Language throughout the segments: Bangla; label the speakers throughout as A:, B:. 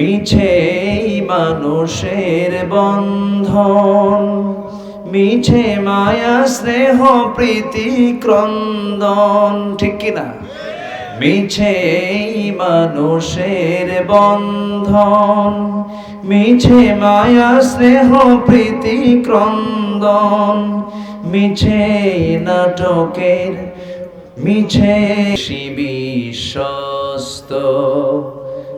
A: মিছে মানুষের বন্ধন, মিছে মায়া, স্নেহ, প্রীতি, ক্রন্দন, ঠিক কিনা মিছে মানুষের বন্ধন, মিছে মায়া, স্নেহ, প্রীতি, ক্রন্দন, মিছে নাটকের, মিছে বিশ্বস্ত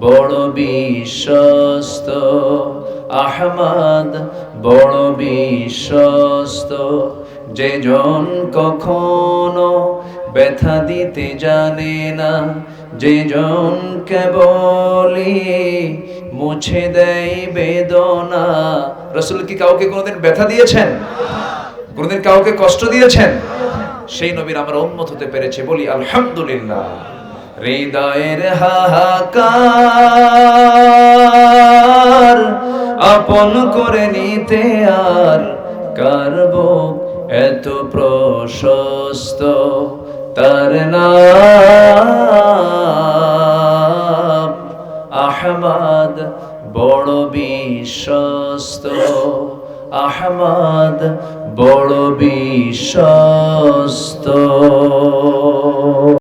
A: বড় বিশ্বস্ত। আহমদ বড় বিশ্বস্ত। যে জন কখনো ব্যথা দিতে জানে না, যে জন কেবলি মুছে দেয় বেদনা। রসুল কি কাউকে কোনোদিন ব্যথা দিয়েছেন? কোনোদিন কাউকে কষ্ট দিয়েছেন? সেই নবীর আমরা উন্মত হতে পেরেছে, বলি আলহামদুলিল্লাহ। হৃদয়ের হাহাকার আপন করে নিতে আর কারব এত প্রশস্ত? তার নাম আহমদ বড় বিশ্বস্ত। আহমদ বড় বিশ্বস্ত।